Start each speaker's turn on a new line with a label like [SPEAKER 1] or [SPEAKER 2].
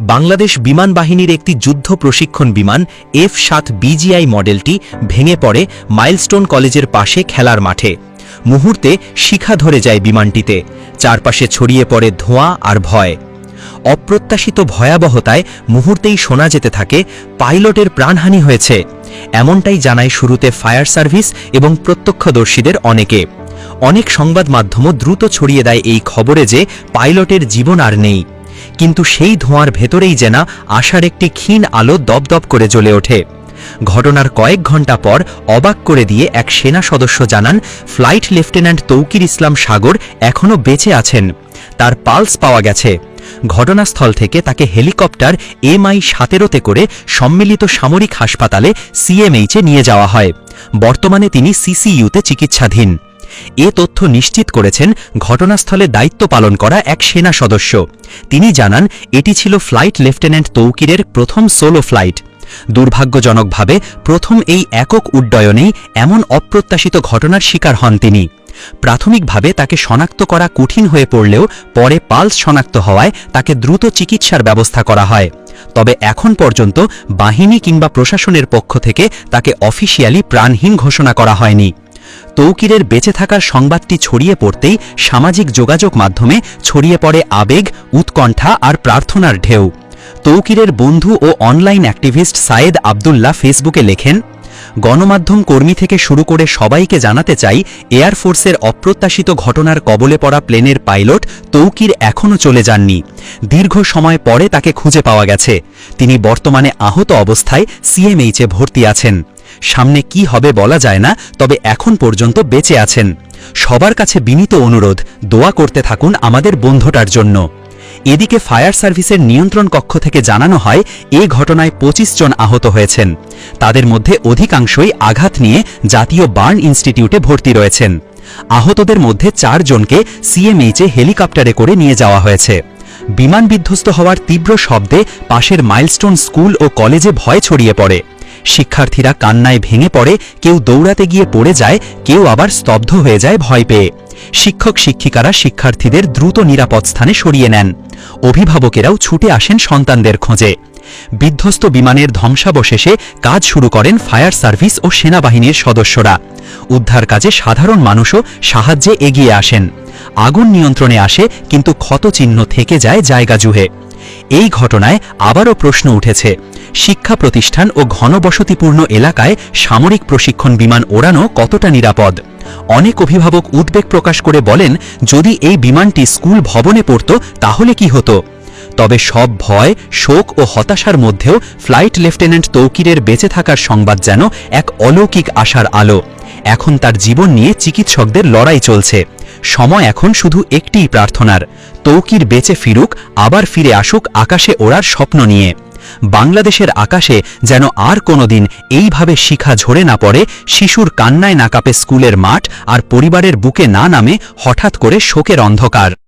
[SPEAKER 1] বাংলাদেশ বিমান বাহিনীর একটি যুদ্ধ প্রশিক্ষণ বিমান, এফ সাত বিজিআই মডেলটি ভেঙে পড়ে মাইলস্টোন কলেজের পাশে খেলার মাঠে। মুহূর্তে শিখা ধরে যায় বিমানটিতে, চারপাশে ছড়িয়ে পড়ে ধোঁয়া আর ভয়। অপ্রত্যাশিত ভয়াবহতায় মুহূর্তেই শোনা যেতে থাকে, পাইলটের প্রাণহানি হয়েছে, এমনটাই জানায় শুরুতে ফায়ার সার্ভিস এবং প্রত্যক্ষদর্শীদের অনেকে। অনেক সংবাদ মাধ্যমও দ্রুত ছড়িয়ে দেয় এই খবরে যে পাইলটের জীবন আর নেই। কিন্তু সেই ধোঁয়ার ভেতরেই যেন আশার একটি ক্ষীণ আলো দপদপ করে জ্বলে ওঠে। ঘটনার কয়েক ঘণ্টা পর অবাক করে দিয়ে এক সেনা সদস্য জানান, ফ্লাইট লেফটেন্যান্ট তৌকির ইসলাম সাগর এখনও বেঁচে আছেন। তার পালস পাওয়া গেছে। ঘটনাস্থল থেকে তাকে হেলিকপ্টার এমআই সতেরোতে করে সম্মিলিত সামরিক হাসপাতালে সিএমএইচে নিয়ে যাওয়া হয়। বর্তমানে তিনি সিসিইউতে চিকিৎসাধীন। এ তথ্য নিশ্চিত করেছেন ঘটনাস্থলে দায়িত্ব পালন করা এক সেনা সদস্য। তিনি জানান, এটি ছিল ফ্লাইট লেফটেন্যান্ট তৌকিরের প্রথম সোলো ফ্লাইট। দুর্ভাগ্যজনকভাবে প্রথম এই একক উড্ডয়নেই এমন অপ্রত্যাশিত ঘটনার শিকার হন তিনি। প্রাথমিকভাবে তাকে শনাক্ত করা কঠিন হয়ে পড়লেও পরে পালস শনাক্ত হওয়ায় তাকে দ্রুত চিকিৎসার ব্যবস্থা করা হয়। তবে এখন পর্যন্ত বাহিনী কিংবা প্রশাসনের পক্ষ থেকে তাকে অফিসিয়ালি প্রাণহীন ঘোষণা করা হয়নি। তৌকিরের বেঁচে থাকার সংবাদটি ছড়িয়ে পড়তেই সামাজিক যোগাযোগ মাধ্যমে ছড়িয়ে পড়ে আবেগ, উৎকণ্ঠা আর প্রার্থনার ঢেউ। তৌকিরের বন্ধু ও অনলাইন অ্যাক্টিভিস্ট সায়েদ আবদুল্লাহ ফেসবুকে লেখেন, গণমাধ্যম কর্মী থেকে শুরু করে সবাইকে জানাতে চাই এয়ারফোর্সের অপ্রত্যাশিত ঘটনার কবলে পড়া প্লেনের পাইলট তৌকির এখনও চলে যাননি। দীর্ঘ সময় পরে তাকে খুঁজে পাওয়া গেছে। তিনি বর্তমানে আহত অবস্থায় সিএমএইচে ভর্তি আছেন। সামনে কি হবে বলা যায় না, তবে এখন পর্যন্ত বেঁচে আছেন। সবার কাছে বিনীত অনুরোধ, দোয়া করতে থাকুন আমাদের বন্ধুটার জন্য। এদিকে ফায়ার সার্ভিসের নিয়ন্ত্রণ কক্ষ থেকে জানানো হয়, এ ঘটনায় ২৫ জন আহত হয়েছেন। তাদের মধ্যে অধিকাংশই আঘাত নিয়ে জাতীয় বার্ন ইনস্টিটিউটে ভর্তি রয়েছেন। আহতদের মধ্যে চারজনকে সিএমএইচে হেলিকপ্টারে করে নিয়ে যাওয়া হয়েছে। বিমান বিধ্বস্ত হওয়ার তীব্র শব্দে পাশের মাইলস্টোন স্কুল ও কলেজে ভয় ছড়িয়ে পড়ে। শিক্ষার্থীরা কান্নায় ভেঙে পড়ে, কেউ দৌড়াতে গিয়ে পড়ে যায়, কেউ আবার স্তব্ধ হয়ে যায় ভয় পেয়ে। শিক্ষক শিক্ষিকারা শিক্ষার্থীদের দ্রুত নিরাপদ স্থানে সরিয়ে নেন। অভিভাবকেরাও ছুটে আসেন সন্তানদের খোঁজে। বিধ্বস্ত বিমানের ধ্বংসাবশেষে কাজ শুরু করেন ফায়ার সার্ভিস ও সেনাবাহিনীর সদস্যরা। উদ্ধার কাজে সাধারণ মানুষও সাহায্যে এগিয়ে আসেন। আগুন নিয়ন্ত্রণে আসে, কিন্তু ক্ষতচিহ্ন থেকে যায় জায়গা জুহে। এই ঘটনায় আবারও প্রশ্ন উঠেছে শিক্ষা প্রতিষ্ঠান ও ঘনবসতিপূর্ণ এলাকায় সামরিক প্রশিক্ষণ বিমান ওড়ানো কতটা নিরাপদ? অনেক অভিভাবক উদ্বেগ প্রকাশ করে বলেন, যদি এই বিমানটি স্কুল ভবনে পড়ত, তাহলে কি হতো? তবে সব ভয়, শোক ও হতাশার মধ্যেও ফ্লাইট লেফটেন্যান্ট তৌকিরের বেঁচে থাকার সংবাদ যেন এক অলৌকিক আশার আলো। এখন তার জীবন নিয়ে চিকিৎসকদের লড়াই চলছে। সময় এখন শুধু একটিই প্রার্থনার। তৌকির বেঁচে ফিরুক, আবার ফিরে আসুক আকাশে ওড়ার স্বপ্ন নিয়ে। বাংলাদেশের আকাশে যেন আর কোনোদিন এইভাবে শিখা ঝরে না পড়ে, শিশুর কান্নায় না কাঁপে স্কুলের মাঠ আর পরিবারের বুকে না নামে হঠাৎ করে শোকের অন্ধকার।